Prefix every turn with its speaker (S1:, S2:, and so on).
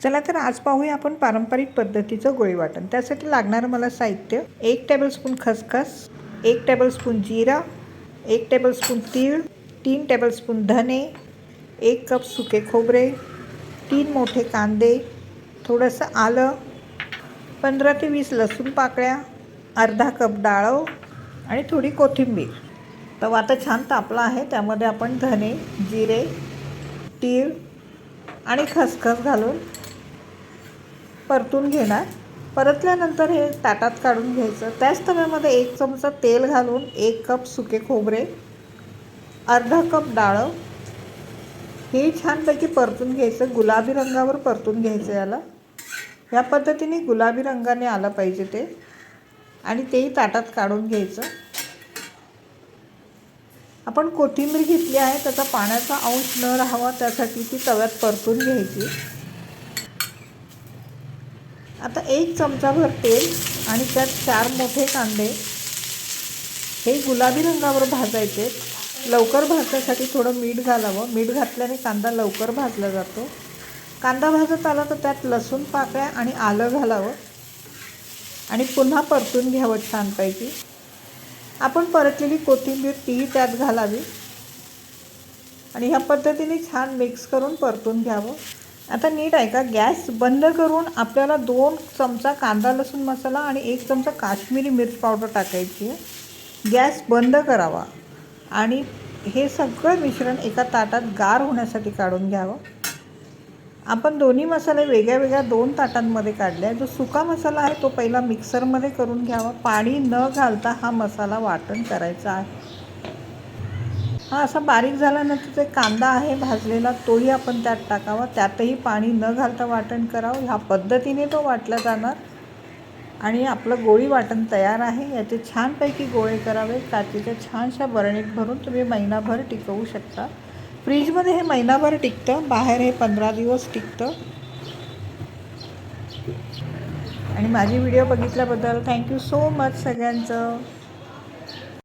S1: चला तर आज पाहूया आपण पारंपरिक पद्धतीचं गोळी वाटण त्यासाठी लागणारं मला साहित्य एक टेबलस्पून खसखस एक टेबलस्पून जिरा एक टेबलस्पून तीळ तीन टेबलस्पून धने एक कप सुके खोबरे तीन मोठे कांदे थोडंसं आलं पंधरा ते वीस लसूण पाकळ्या अर्धा कप डाळव आणि थोडी कोथिंबीर. तवा आता छान तापला आहे त्यामध्ये आपण धने जिरे तीळ आणि खसखस घालून परतून घेणार. परतल्यानंतर हे ताटात काढून घ्यायचं. त्याच तव्यामध्ये एक चमचा तेल घालून एक कप सुके खोबरे अर्धा कप डाळं. हे छानपैकी परतून घ्यायचं. गुलाबी रंगावर परतून घ्यायचं याला. या पद्धतीने गुलाबी रंगाने आलं पाहिजे ते. आणि तेही ताटात काढून घ्यायचं. आपण कोथिंबीर घेतली आहे त्याचा पाण्याचा अंश न राहावा त्यासाठी ती तव्यात परतून घ्यायची. आता एक चमचाभर तेल आणि त्यात चार मोठे कांदे. हे गुलाबी रंगावर भाजायचे. लवकर भाजण्यासाठी थोडं मीठ घालावं. मीठ घातल्याने कांदा लवकर भाजला जातो. कांदा भाजत आला तर त्यात लसूण पाकळ्या आणि आलं घालावं. आणि पुन्हा परतून घ्यावं छानपैकी. आपण परतलेली कोथिंबीर तीही त्यात घालावी. आणि ह्या पद्धतीने छान मिक्स करून परतून घ्यावं. आता नीट ऐका गॅस बंद करून आपल्याला दोन चमचा कांदा लसूण मसाला आणि एक चमचा काश्मीरी मिर्च पावडर टाकायची आहे. गॅस बंद करावा आणि हे सगळं मिश्रण एका ताटात गार होण्यासाठी काढून घ्यावं. आपण दोन्ही मसाले वेगळ्या वेगळ्या दोन ताटांमध्ये काढले आहे जो सुका मसाला आहे तो पहिला मिक्सरमध्ये करून घ्यावा. पाणी न घालता हा मसाला वाटण करायचा आहे. हा असा बारीक झाल्यानंतर जे कांदा आहे भाजलेला तोही आपण त्यात टाकावा. त्यातही पाणी न घालता वाटण करावं. ह्या पद्धतीने तो वाटला जाणार. आणि आपलं गोळी वाटण तयार आहे. याचे छानपैकी गोळे करावे. काचेच्या छानशा बरणीत भरून तुम्ही महिनाभर टिकवू शकता. फ्रीजमध्ये हे महिनाभर टिकतं. बाहेर हे पंधरा दिवस टिकतं. आणि माझी व्हिडिओ बघितल्याबद्दल थँक्यू सो मच सगळ्यांचं.